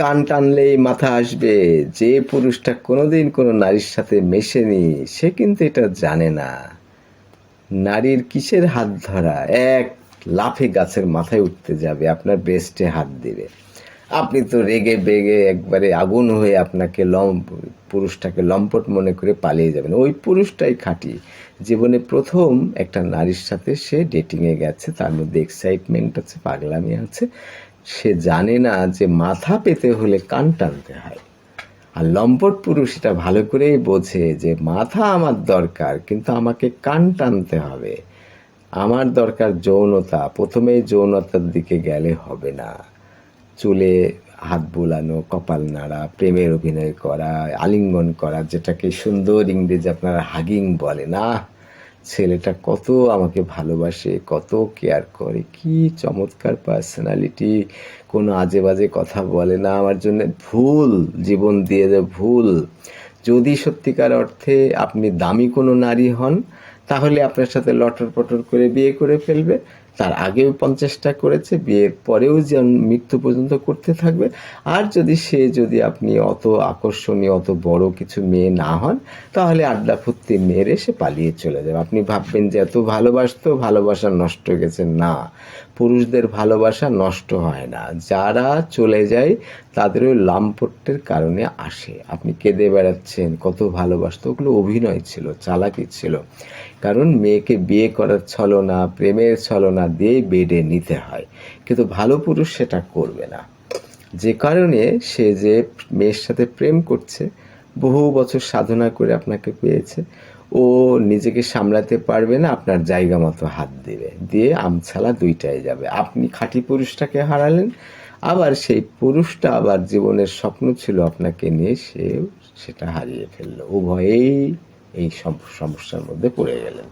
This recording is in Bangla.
কান টানলেই মাথা আসবে। যে পুরুষটা কোনোদিন কোনো নারীর সাথে মেশেনি, সে কিন্তু এটা জানে না। নারীর কিসের হাত ধরা? এক লাফে গাছের মাথায় উঠতে যাবে, আপনার ব্রেস্টে হাত দিবে। আপনি তো রেগে বেগে একবারে আগুন হয়ে আপনাকে লম, পুরুষটাকে লম্পট মনে করে পালিয়ে যাবেন। ওই পুরুষটাই খাঁটি। জীবনে প্রথম একটা নারীর সাথে সে ডেটিংয়ে গেছে, তার মধ্যে এক্সাইটমেন্ট আছে, পাগলামি আছে। সে জানে না যে মাথা পেতে হলে কান টানতে হয়। আর লম্পট পুরুষ এটা ভালো করেই বোঝে যে মাথা আমার দরকার, কিন্তু আমাকে কান টানতে হবে। আমার দরকার যৌনতা, প্রথমেই যৌনতার দিকে গেলে হবে না। চুলে হাত বুলানো, কপাল নাড়া, প্রেমের অভিনয় করা, আলিঙ্গন করা, যেটাকে সুন্দর ইংরেজি আপনারা হাগিং বলে, না? ছেলেটা কত আমাকে ভালোবাসে, কত কেয়ার করে, কি চমৎকার পার্সোনালিটি কোনো আজে বাজে কথা বলে না, আমার জন্য ভুল, জীবন দিয়ে দেয় ভুল। যদি সত্যিকার অর্থে আপনি দামি কোনো নারী হন তাহলে আপনার সাথে লটর পটর করে বিয়ে করে ফেলবে। তার আগেও পঞ্চাশটা করেছে, বিয়ের পরেও যেন মৃত্যু পর্যন্ত করতে থাকবে। আর যদি সে, যদি আপনি অত আকর্ষণীয়, অত বড় কিছু মেয়ে না হন, তাহলে আড্ডা ফুর্তি মেরে সে পালিয়ে চলে যাবে। আপনি ভাববেন যে এত ভালোবাসতো, ভালোবাসা নষ্ট গেছে। না পুরুষদের ভালোবাসা নষ্ট হয় না। যারা চলে যায়, তাদের ওই লাম্পট্যের কারণে আসে। আপনি কেঁদে বেড়াচ্ছেন, কত ভালোবাসতো। ওগুলো অভিনয় ছিল, চালাকি ছিল। কারণ মেয়েকে বিয়ে করার ছলনা, প্রেমের ছলনা দিয়ে বেডে নিতে হয়। কিন্তু ভালো পুরুষ সেটা করবে না। যে কারণে সে যে মেয়ের সাথে প্রেম করছে, বহু বছর সাধনা করে আপনাকে পেয়েছে। ও নিজেকে সামলাতে পারবে না, আপনার জায়গা মতো হাত দেবে। দিয়ে আমছালা দুইটাই যাবে। আপনি খাঁটি পুরুষটাকে হারালেন, আবার সেই পুরুষটা আবার জীবনের স্বপ্ন ছিল আপনাকে নিয়ে সে সেটা হারিয়ে ফেলল। উভয়েই এই সম- সমস্যার মধ্যে পড়ে গেলেন।